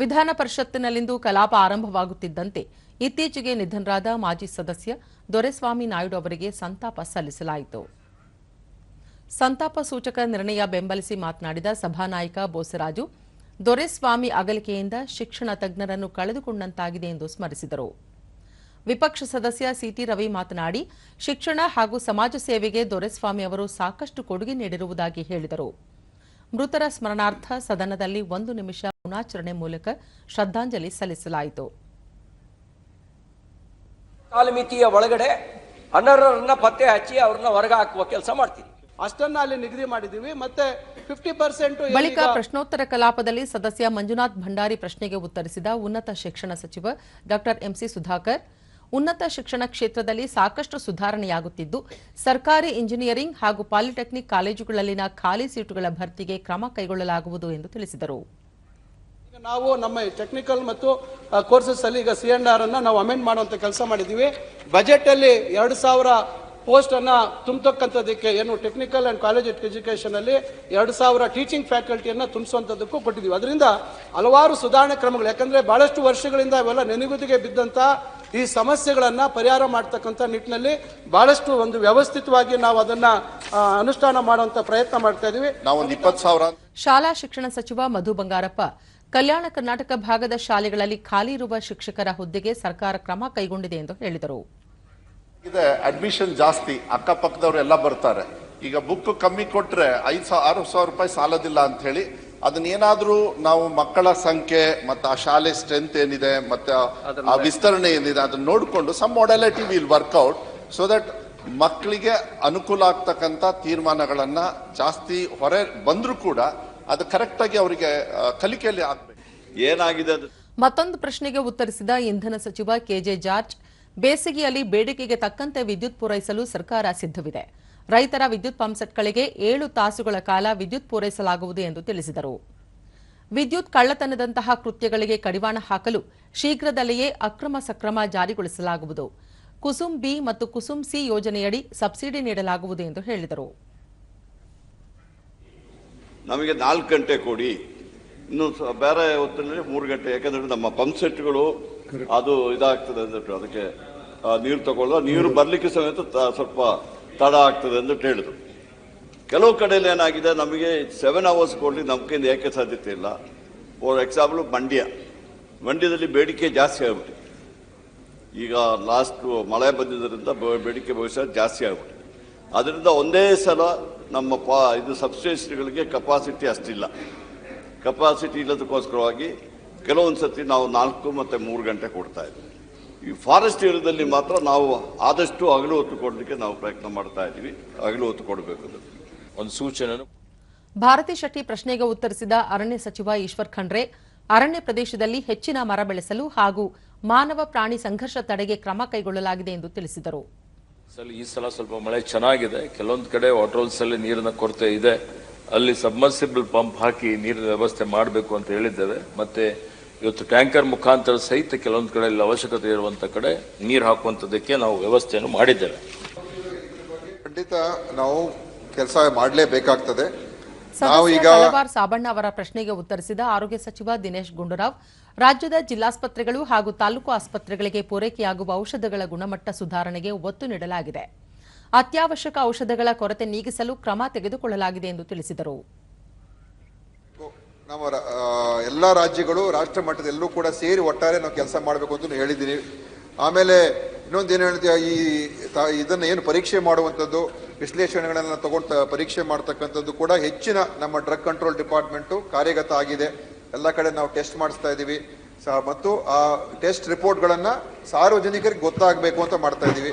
ವಿಧಾನ ಪರಿಷತ್ತಿನಲ್ಲಿಂದು ಕಲಾಪ ಆರಂಭವಾಗುತ್ತಿದ್ದಂತೆ ಇತ್ತೀಚೆಗೆ ನಿಧನರಾದ ಮಾಜಿ ಸದಸ್ಯ ದೊರೆಸ್ವಾಮಿ ನಾಯ್ಡು ಅವರಿಗೆ ಸಂತಾಪ ಸಲ್ಲಿಸಲಾಯಿತು. ಸಂತಾಪ ಸೂಚಕ ನಿರ್ಣಯ ಬೆಂಬಲಿಸಿ ಮಾತನಾಡಿದ ಸಭಾನಾಯಕ ಬೋಸರಾಜು, ದೊರೆಸ್ವಾಮಿ ಅಗಲಿಕೆಯಿಂದ ಶಿಕ್ಷಣ ತಜ್ಞರನ್ನು ಕಳೆದುಕೊಂಡಂತಾಗಿದೆ ಎಂದು ಸ್ಮರಿಸಿದರು. ವಿಪಕ್ಷ ಸದಸ್ಯ ಸಿಟಿ ರವಿ ಮಾತನಾಡಿ, ಶಿಕ್ಷಣ ಹಾಗೂ ಸಮಾಜ ಸೇವೆಗೆ ದೊರೆಸ್ವಾಮಿ ಅವರು ಸಾಕಷ್ಟು ಕೊಡುಗೆ ನೀಡಿರುವುದಾಗಿ ಹೇಳಿದರು. ಮೃತರ ಸ್ಮರಣಾರ್ಥ ಸದನದಲ್ಲಿ ಒಂದು ನಿಮಿಷ ಮೌನಾಚರಣೆ ಮೂಲಕ ಶ್ರದ್ಧಾಂಜಲಿ ಸಲ್ಲಿಸಲಾಯಿತು. ಕಾಲಮಿತಿಯ ಒಳಗಡೆ ಅನರ್ಹರನ್ನ ಪತ್ತೆ ಹಚ್ಚಿ ಅವ್ರನ್ನ ಹೊರಗೆ ಹಾಕುವ ಕೆಲಸ ಮಾಡ್ತೀವಿ. ಅಷ್ಟನ್ನ ಅಲ್ಲಿ ನಿಗದಿ ಮಾಡಿದೀವಿ ಮತ್ತೆ ಫಿಫ್ಟಿ ಪರ್ಸೆಂಟ್ ಬಳಿಕ ಪ್ರಶ್ನೋತ್ತರ ಕಲಾಪದಲ್ಲಿ ಸದಸ್ಯ ಮಂಜುನಾಥ್ ಭಂಡಾರಿ ಪ್ರಶ್ನೆಗೆ ಉತ್ತರಿಸಿದ ಉನ್ನತ ಶಿಕ್ಷಣ ಸಚಿವ ಡಾಕ್ಟರ್ ಎಂಸಿ ಸುಧಾಕರ್ ಉನ್ನತ ಶಿಕ್ಷಣ ಕ್ಷೇತ್ರದಲ್ಲಿ ಸಾಕಷ್ಟು ಸುಧಾರಣೆಯಾಗುತ್ತಿದ್ದು ಸರ್ಕಾರಿ ಇಂಜಿನಿಯರಿಂಗ್ ಹಾಗೂ ಪಾಲಿಟೆಕ್ನಿಕ್ ಕಾಲೇಜುಗಳಲ್ಲಿನ ಖಾಲಿ ಸೀಟುಗಳ ಭರ್ತಿಗೆ ಕ್ರಮ ಕೈಗೊಳ್ಳಲಾಗುವುದು ಎಂದು ತಿಳಿಸಿದರು. ನಾವು ನಮ್ಮ ಟೆಕ್ನಿಕಲ್ ಮತ್ತು ಕೋರ್ಸಸ್ ಅಲ್ಲಿ ಈಗ ಸಿ ಅಂಡ್ ಆರ್ ಅನ್ನ ನಾವು ಅಮೆಂಡ್ ಮಾಡುವಂತ ಕೆಲಸ ಮಾಡಿದ್ದೀವಿ. ಬಜೆಟ್ ಅಲ್ಲಿ ಎರಡು ಸಾವಿರ ಪೋಸ್ಟ್ ಅನ್ನ ತುಂಬತಕ್ಕಂಥದಕ್ಕೆ ಏನು ಟೆಕ್ನಿಕಲ್ ಅಂಡ್ ಕಾಲೇಜ್ ಎಜುಕೇಶನ್ ಅಲ್ಲಿ ಎರಡು ಸಾವಿರ ಟೀಚಿಂಗ್ ಫ್ಯಾಕಲ್ಟಿಯನ್ನು ತುಂಬಿಸುವಂಥದ್ದಕ್ಕೂ ಕೊಟ್ಟಿದ್ದೀವಿ. ಅದರಿಂದ ಹಲವಾರು ಸುಧಾರಣೆ ಕ್ರಮಗಳು ಯಾಕಂದ್ರೆ ಬಹಳಷ್ಟು ವರ್ಷಗಳಿಂದ ಅವೆಲ್ಲ ನೆನೆಗುದಿಗೆ ಬಿದ್ದಂತ ಈ ಸಮಸ್ಯೆಗಳನ್ನು ಪರಿಹಾರ ಮಾಡ್ತಕ್ಕಂಥ ನಿಟ್ಟಿನಲ್ಲಿ ಬಹಳಷ್ಟು ಒಂದು ವ್ಯವಸ್ಥಿತವಾಗಿ ನಾವು ಅದನ್ನ ಅನುಷ್ಠಾನ ಮಾಡುವಂತ ಪ್ರಯತ್ನ ಮಾಡ್ತಾ ಇದೀವಿ. ನಾವು ಇಪ್ಪತ್ತು ಸಾವಿರ ಶಾಲಾ ಶಿಕ್ಷಣ ಸಚಿವ ಮಧು ಬಂಗಾರಪ್ಪ ಕಲ್ಯಾಣ ಕರ್ನಾಟಕ ಭಾಗದ ಶಾಲೆಗಳಲ್ಲಿ ಖಾಲಿ ಇರುವ ಶಿಕ್ಷಕರ ಹುದ್ದೆಗೆ ಸರ್ಕಾರ ಕ್ರಮ ಕೈಗೊಂಡಿದೆ ಎಂದು ಹೇಳಿದರು. ಇದೆ ಅಡ್ಮಿಷನ್ ಜಾಸ್ತಿ ಅಕ್ಕಪಕ್ಕದವರೆಲ್ಲ ಬರ್ತಾರೆ. ಈಗ ಬುಕ್ ಕಮ್ಮಿ ಕೊಟ್ಟರೆ ಐದು ಸಾವಿರ ಆರು ಸಾವಿರ ರೂಪಾಯಿ ಸಾಲದಿಲ್ಲ ಅಂತ ಹೇಳಿ ಅದನ್ನೇನಾದರೂ ನಾವು ಮಕ್ಕಳ ಸಂಖ್ಯೆ ಮತ್ತು ಆ ಶಾಲೆ ಸ್ಟ್ರೆಂತ್ ಏನಿದೆ ಮತ್ತು ಆ- ಆ ವಿಸ್ತರಣೆ ಏನಿದೆ ಅದನ್ನ ನೋಡಿಕೊಂಡು some modality will work out so that ಮಕ್ಕಳಿಗೆ ಅನುಕೂಲ ಆಗ್ತಕ್ಕಂಥ ತೀರ್ಮಾನಗಳನ್ನು ಜಾಸ್ತಿ ಹೊರ ಬಂದರೂ ಕೂಡ ಅದು ಕರೆಕ್ಟಾಗಿ ಅವರಿಗೆ ಕಲಿಕೆಯಲ್ಲಿ ಆಗಬೇಕು. ಏನಾಗಿದೆ ಅದು? ಮತ್ತೊಂದು ಪ್ರಶ್ನೆಗೆ ಉತ್ತರಿಸಿದ ಇಂಧನ ಸಚಿವ ಕೆಜೆ ಜಾರ್ಜ್ ಬೇಸಿಗೆಯಲ್ಲಿ ಬೇಡಿಕೆಗೆ ತಕ್ಕಂತೆ ವಿದ್ಯುತ್ ಪೂರೈಸಲು ಸರ್ಕಾರ ಸಿದ್ಧವಿದೆ. ರೈತರ ವಿದ್ಯುತ್ ಪಂಪ್ಸೆಟ್ಗಳಿಗೆ ಏಳು ತಾಸುಗಳ ಕಾಲ ವಿದ್ಯುತ್ ಪೂರೈಸಲಾಗುವುದು ಎಂದು ತಿಳಿಸಿದರು. ವಿದ್ಯುತ್ ಕಳ್ಳತನದಂತಹ ಕೃತ್ಯಗಳಿಗೆ ಕಡಿವಾಣ ಹಾಕಲು ಶೀಘ್ರದಲ್ಲಿಯೇ ಅಕ್ರಮ ಸಕ್ರಮ ಜಾರಿಗೊಳಿಸಲಾಗುವುದು. ಕುಸುಂ ಬಿ ಮತ್ತು ಕುಸುಂ ಸಿ ಯೋಜನೆಯಡಿ ಸಬ್ಸಿಡಿ ನೀಡಲಾಗುವುದು ಎಂದು ಹೇಳಿದರು. ನಮಗೆ ನಾಲ್ಕು ಗಂಟೆ ಕೊಡಿ. ಇನ್ನು ಬೇರೆ ಹೊತ್ತಿನಲ್ಲಿ ಮೂರು ಗಂಟೆ ಯಾಕಂದ್ರೆ ನಮ್ಮ ಪಂಪ್ ಸೆಟ್ಗಳು ಅದು ಇದಾಗ್ತದೆ ಅಂದ್ಬಿಟ್ಟು ಅದಕ್ಕೆ ನೀರು ತಗೊಳ್ಳೋ ನೀರು ಬರಲಿಕ್ಕೆ ಸಮೇತ ತ- ಸ್ವಲ್ಪ ತಡ ಆಗ್ತದೆ ಅಂದ್ಬಿಟ್ಟು ಹೇಳಿದ್ರು. ಕೆಲವು ಕಡೆಯಲ್ಲಿ ಏನಾಗಿದೆ ನಮಗೆ ಸೆವೆನ್ ಅವರ್ಸ್ ಕೊಡಲಿ ನಮ್ಮ ಕೈಯಿಂದ ಏಕೆ ಸಾಧ್ಯತೆ ಇಲ್ಲ. For example Mandya. ಮಂಡ್ಯದಲ್ಲಿ ಬೇಡಿಕೆ ಜಾಸ್ತಿ ಆಗ್ಬಿಟ್ಟಿದೆ. ಈಗ ಲಾಸ್ಟ್ ಮಳೆ ಬಂದಿದ್ದರಿಂದ ಬೇಡಿಕೆ ಭವಿಷ್ಯ ಜಾಸ್ತಿ ಆಗ್ಬಿಟ್ಟಿದೆ. ಅದರಿಂದ ಒಂದೇ ಸಲ ನಮ್ಮ ಪಾ ಇದು ಸಬ್ಸ್ಟೇಷನ್ಗಳಿಗೆ ಕೆಪಾಸಿಟಿ ಅಷ್ಟಿಲ್ಲ. ಕೆಪಾಸಿಟಿ ಇಲ್ಲದಕ್ಕೋಸ್ಕರವಾಗಿ ಕೆಲವೊಂದು ಸರ್ತಿ ನಾವು ನಾಲ್ಕು ಮತ್ತು ಮೂರು ಗಂಟೆ ಕೊಡ್ತಾ ಇದ್ದೀವಿ ಈ ಫಾರೆಸ್ಟ್ ಏರಿಯಾದಲ್ಲಿ ಮಾತ್ರ ನಾವು ಆದಷ್ಟು ಹಗಲು ಹೊತ್ತು ಕೊಡಲಿಕ್ಕೆ ನಾವು ಪ್ರಯತ್ನ ಮಾಡ್ತಾ ಇದ್ದೀವಿ. ಹಗಲು ಹೊತ್ತು ಕೊಡಬೇಕು ಅಂತ ಒಂದು ಸೂಚನೆ ಭಾರತಿ ಶೆಟ್ಟಿ ಪ್ರಶ್ನೆಗೆ ಉತ್ತರಿಸಿದ ಅರಣ್ಯ ಸಚಿವ ಈಶ್ವರ್ ಖಂಡ್ರೆ ಅರಣ್ಯ ಪ್ರದೇಶದಲ್ಲಿ ಹೆಚ್ಚಿನ ಮರ ಬೆಳೆಸಲು ಹಾಗೂ ಮಾನವ ಪ್ರಾಣಿ ಸಂಘರ್ಷ ತಡೆಗೆ ಕ್ರಮ ಕೈಗೊಳ್ಳಲಾಗಿದೆ ಎಂದು ತಿಳಿಸಿದರು. ಸಲ ಈ ಸಲ ಸ್ವಲ್ಪ ಮಳೆ ಚೆನ್ನಾಗಿದೆ. ಕೆಲವೊಂದು ಕಡೆ ವಾಟರ್ ಅಲ್ಲಿ ನೀರಿನ ಕೊರತೆ ಇದೆ. ಅಲ್ಲಿ ಸಬ್ಮರ್ಸಿಬಲ್ ಪಂಪ್ ಹಾಕಿ ನೀರಿನ ವ್ಯವಸ್ಥೆ ಮಾಡಬೇಕು ಅಂತ ಹೇಳಿದ್ದೇವೆ. ಮತ್ತೆ ಇವತ್ತು ಟ್ಯಾಂಕರ್ ಮುಖಾಂತರ ಸಹಿತ ಕೆಲವೊಂದು ಕಡೆ ಇಲ್ಲಿ ಅವಶ್ಯಕತೆ ಇರುವಂತ ಕಡೆ ನೀರು ಹಾಕುವಂತದಕ್ಕೆ ನಾವು ವ್ಯವಸ್ಥೆಯನ್ನು ಮಾಡಿದ್ದೇವೆ. ಖಂಡಿತ ನಾವು ಕೆಲಸ ಮಾಡಲೇಬೇಕಾಗ್ತದೆ. ಸಾಬಣ್ಣ ಅವರ ಪ್ರಶ್ನೆಗೆ ಉತ್ತರಿಸಿದ ಆರೋಗ್ಯ ಸಚಿವ ದಿನೇಶ್ ಗುಂಡೂರಾವ್ ರಾಜ್ಯದ ಜಿಲ್ಲಾಸ್ಪತ್ರೆಗಳು ಹಾಗೂ ತಾಲೂಕು ಆಸ್ಪತ್ರೆಗಳಿಗೆ ಪೂರೈಕೆಯಾಗುವ ಔಷಧಗಳ ಗುಣಮಟ್ಟ ಸುಧಾರಣೆಗೆ ಒತ್ತು ನೀಡಲಾಗಿದೆ. ಅತ್ಯವಶ್ಯಕ ಔಷಧಗಳ ಕೊರತೆ ನೀಗಿಸಲು ಕ್ರಮ ತೆಗೆದುಕೊಳ್ಳಲಾಗಿದೆ ಎಂದು ತಿಳಿಸಿದರು. ನಮ್ಮ ಎಲ್ಲ ರಾಜ್ಯಗಳು ರಾಷ್ಟ್ರ ಮಟ್ಟದಲ್ಲೂ ಕೂಡ ಸೇರಿ ಒಟ್ಟಾರೆ ನಾವು ಕೆಲಸ ಮಾಡಬೇಕು ಅಂತ ಹೇಳಿದ್ದೀನಿ. ಆಮೇಲೆ ಇನ್ನೊಂದು ಏನು ಹೇಳ್ತೀವಿ ಈ ಇದನ್ನ ಏನು ಪರೀಕ್ಷೆ ಮಾಡುವಂಥದ್ದು ವಿಶ್ಲೇಷಣೆಗಳನ್ನ ತಗೊಂಡು ಪರೀಕ್ಷೆ ಮಾಡ್ತಕ್ಕಂಥದ್ದು ಕೂಡ ಹೆಚ್ಚಿನ ನಮ್ಮ ಡ್ರಗ್ ಕಂಟ್ರೋಲ್ ಡಿಪಾರ್ಟ್ಮೆಂಟು ಕಾರ್ಯಗತ ಆಗಿದೆ. ಎಲ್ಲ ಕಡೆ ನಾವು ಟೆಸ್ಟ್ ಮಾಡಿಸ್ತಾ ಇದ್ದೀವಿ. ಮತ್ತು ಆ ಟೆಸ್ಟ್ ರಿಪೋರ್ಟ್ಗಳನ್ನು ಸಾರ್ವಜನಿಕರಿಗೆ ಗೊತ್ತಾಗಬೇಕು ಅಂತ ಮಾಡ್ತಾ ಇದ್ದೀವಿ.